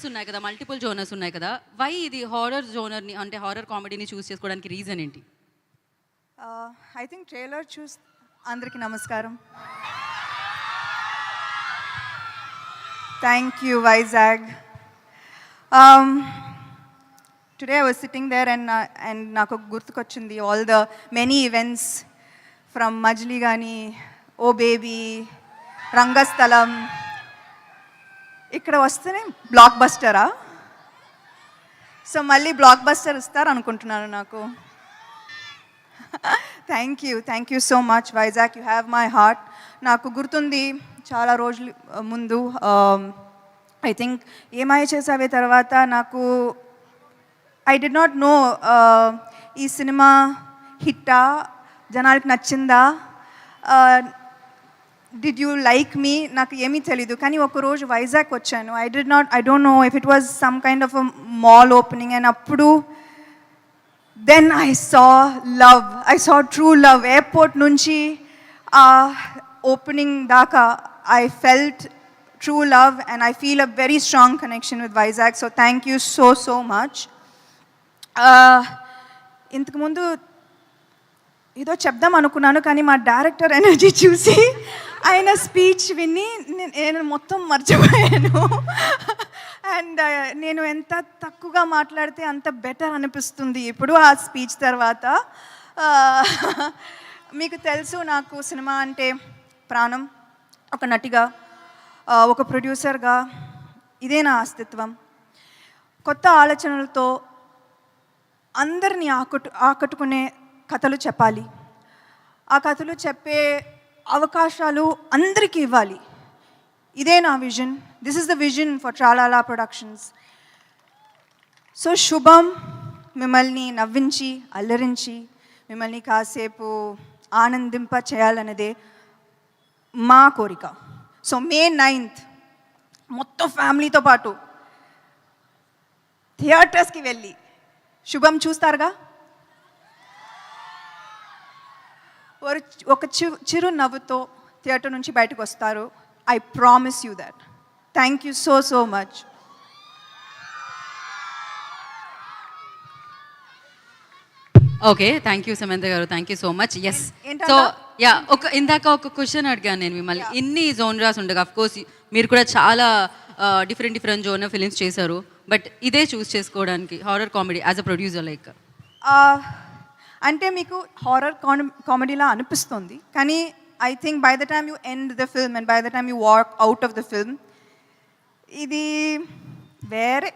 Genres ఉన్నాయి కదా multiple genres ఉన్నాయి కదా వై ఇది హారర్ జోనర్ని అంటే హారర్ కామెడీని చూస్ చేసుకోవడానికి రీజన్ ఏంటి? ఐ థింక్ ట్రైలర్ చూస్ అందరికీ నమస్కారం. Thank you Vizag today I was sitting there and and నాకు గుర్తుకొచ్చింది all the many events from Majili కానీ ఓ బేబీ రంగస్థలం ఇక్కడ వస్తేనే బ్లాక్ బస్టరా సో మళ్ళీ బ్లాక్ బస్టర్ ఇస్తారు అనుకుంటున్నాను నాకు. Thank you thank you so much Vizag you have my heart నాకు గుర్తుంది చాలా రోజులు ముందు ఐ థింక్ ఏమై చేసావే తర్వాత నాకు ఐ డి నాట్ నో ఈ సినిమా హిట్టా? జనాలకి నచ్చిందా? డిడ్ యూ లైక్ మీ నాకు ఏమీ తెలీదు. కానీ ఒకరోజు వైజాగ్ వచ్చాను. I did not I don't know if it was some kind of mall opening and అప్పుడు then I saw love I saw true love airport నుంచి ఓపెనింగ్ దాకా I felt true love and I feel a very strong connection with Vizag so thank you so so much ఇంతకుముందు ఏదో చెప్దాం అనుకున్నాను కానీ మా director energy చూసి ఆయన స్పీచ్ విని నేను మొత్తం మర్చిపోయాను. అండ్ నేను ఎంత తక్కువగా మాట్లాడితే అంత బెటర్ అనిపిస్తుంది ఇప్పుడు ఆ స్పీచ్ తర్వాత. మీకు తెలుసు నాకు సినిమా అంటే ప్రాణం ఒక నటిగా ఒక ప్రొడ్యూసర్గా ఇదే నా అస్తిత్వం. కొత్త ఆలోచనలతో అందరినీ ఆకట్టు ఆకట్టుకునే కథలు చెప్పాలి. ఆ కథలు చెప్పే అవకాశాలు అందరికీ ఇవ్వాలి. ఇదే నా vision. This is the vision for Tralala productions so Shubham మిమ్మల్ని నవ్వించి అల్లరించి మిమ్మల్ని కాసేపు ఆనందింప చేయాలన్నదే మా కోరిక. సో మే నైన్త్ మొత్తం ఫ్యామిలీతో పాటు థియేటర్స్కి వెళ్ళి శుభం చూస్తారుగా? ఒక ఒక చిరు నవ్వుతో థియేటర్ నుంచి బయటకు వస్తారు. I promise you that thank you so so much okay thank you Samantha garu. Thank you so much yes? So yeah ఒక ఇందాక ఒక క్వశ్చన్ అడిగాను నేను మిమ్మల్ని. ఇన్ని జోనరాస్ ఉండగా అఫ్ కోర్స్ మీరు కూడా చాలా డిఫరెంట్ డిఫరెంట్ జోనర్ ఫిలిమ్స్ చేశారు. బట్ ఇదే చూస్ చేసుకోవడానికి horror comedy as a producer like అంటే మీకు హారర్ కామెడీలా అనిపిస్తుంది. కానీ I think by the time you end the film and by the time you walk out of the film ఇది వేరే.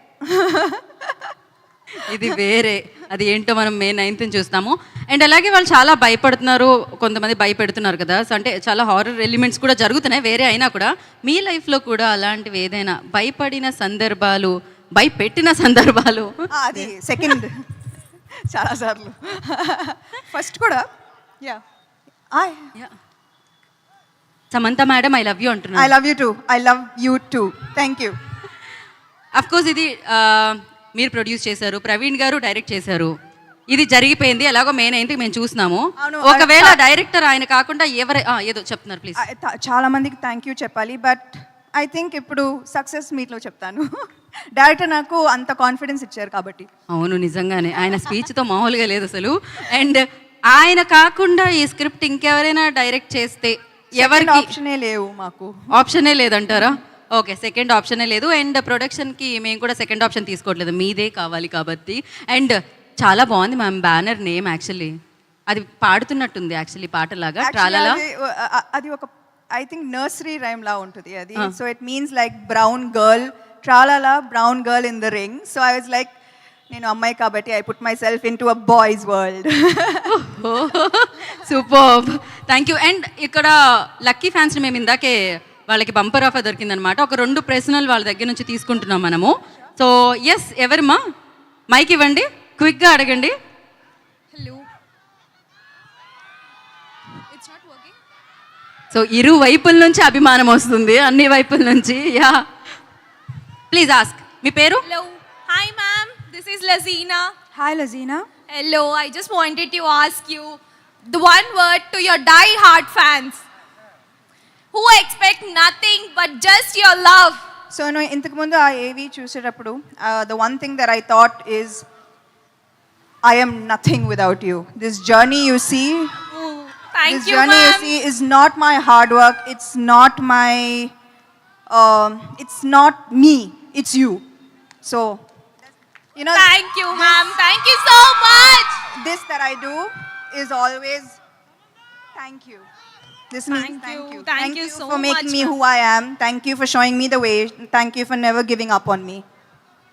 ఇది వేరే. అది ఏంటో మనం మే నైన్త్ చూస్తాము. అండ్ అలాగే వాళ్ళు చాలా భయపడుతున్నారు. కొంతమంది భయపెడుతున్నారు కదా. సో అంటే చాలా హారర్ ఎలిమెంట్స్ కూడా జరుగుతున్నాయి. వేరే అయినా కూడా. మీ లైఫ్లో కూడా అలాంటివి ఏదైనా భయపడిన సందర్భాలు భయపెట్టిన సందర్భాలు? అది సెకండ్ చాలాసార్లు ఫస్ట్ కూడా yeah I Samantha madam I love you I అంటున్నారు love you too I love you too thank you of course ఇది మీరు ప్రొడ్యూస్ చేశారు ప్రవీణ్ గారు డైరెక్ట్ చేశారు. ఇది జరిగిపోయింది ఎలాగో మే నైన్త్ మేము చూస్తున్నాము అవును, ఒకవేళ డైరెక్టర్ ఆయన కాకుండా ఎవరు ఏదో చెప్తున్నారు ప్లీజ్ చాలా మందికి థ్యాంక్ యూ చెప్పాలి బట్ ఐ థింక్ ఇప్పుడు సక్సెస్ మీట్లో చెప్తాను. డైరెక్టర్ నాకు అంత కాన్ఫిడెన్స్ ఇచ్చారు కాబట్టి. అవును నిజంగానే. ఆయన స్పీచ్తో మామూలుగా లేదు అసలు. అండ్ ఆయన కాకుండా ఈ స్క్రిప్ట్ ఇంకెవరైనా డైరెక్ట్ చేస్తే ఎవరికి ఆప్షనే లేవు మాకు. ఆప్షనే లేదంటారా? ఓకే సెకండ్ ఆప్షనే లేదు. అండ్ ప్రొడక్షన్కి మేము కూడా సెకండ్ ఆప్షన్ తీసుకోవట్లేదు. మీదే కావాలి కాబట్టి. అండ్ చాలా బాగుంది మ్యామ్ బ్యానర్ నేమ్ యాక్చువల్లీ అది పాడుతున్నట్టుంది యాక్చువల్లీ పాటలాగా. ట్రాలలా? అది ఒక ఐ థింక్ నర్సరీ రైమ్ లా ఉంటుంది అది. So it means like brown girl tralala brown girl in the ring so I was like నేను అమ్మాయి కాబట్టి I put myself into a boys world super thank you and ఇక్కడ lucky ఫ్యాన్స్ని మేము ఇందాకే వాళ్ళకి బంపర్ ఆఫర్ దొరికిందనమాట. ఒక రెండు ప్రశ్నలు వాళ్ళ దగ్గర నుంచి తీసుకుంటున్నాం మనము. సో ఎస్ ఎవరమ్మా మైక్ ఇవ్వండి. క్విక్గా అడగండి. Hello. It's not working? So ఇరు వైపుల నుంచి అభిమానం వస్తుంది. అన్ని వైపుల నుంచి. యా ప్లీజ్ ఆస్క్ మీ పేరు Hello. Hi, ma'am. This is Lazina. Hi Lazina Hello. I just wanted to ask you the one word to your die-hard fans who expect nothing but just your love so నేను ఇంతకుముందు ఆ ఏవి చూసేటప్పుడు the one thing there I thought is I am nothing without you this journey you see Thank this you, journey you ma'am. see is not my hard work it's not my um, it's not me it's you so you know Thank you, ma'am. Thank you so much. this that i do is always thank you this means Thank thank you. you Thank you so for making much, me ma'am. who i am thank you for showing me the way thank you for never giving up on me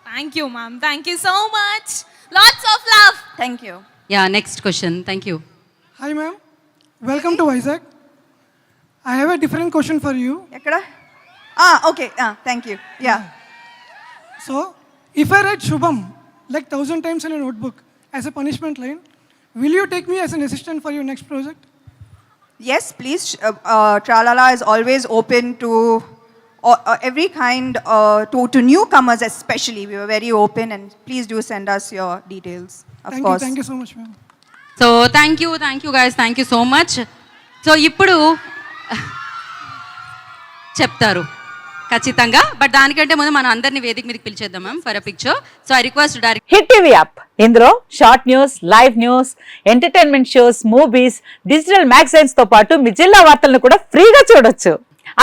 Thank you, ma'am. Thank you so much. Lots of love. thank you yeah next question thank you Hi, ma'am. Welcome to Isaac. I have a different question for you. Ekkada? ah okay ah thank You yeah So, if I write Shubham like thousand times in a notebook as a punishment line, will you take me as an assistant for your next project? Yes, please. Uh, uh, Tralala is always open to uh, uh, every kind, uh, to, to newcomers especially. We were very open and please do send us your details, of thank course. you, thank you so much, ma'am. So thank you thank you guys thank you so much so ఇప్పుడు చెప్తారు ఖచ్చితంగా. But దానికంటే ముందు మన అందరిని వేదిక మీదకి పిలిచేద్దాం ma'am for a picture so I request direct hit TV app. ఇందులో short news live news entertainment shows movies digital మ్యాగజైన్స్తో పాటు మీ జిల్లా వార్తలను కూడా ఫ్రీగా చూడొచ్చు.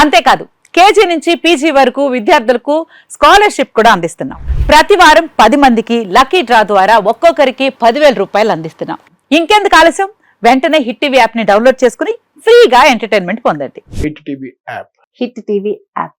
అంతేకాదు కేజీ నుంచి పీజీ వరకు విద్యార్థులకు స్కాలర్షిప్ కూడా అందిస్తున్నాం. ప్రతి వారం పది మందికి లక్కీ డ్రా ద్వారా ఒక్కొక్కరికి పదివేల రూపాయలు అందిస్తున్నాం. ఇంకెందుకు ఆలస్యం? వెంటనే హిట్ టీవీ యాప్ని డౌన్లోడ్ చేసుకుని ఫ్రీగా ఎంటర్టైన్మెంట్ పొందండి. Hit TV app. Hit TV app.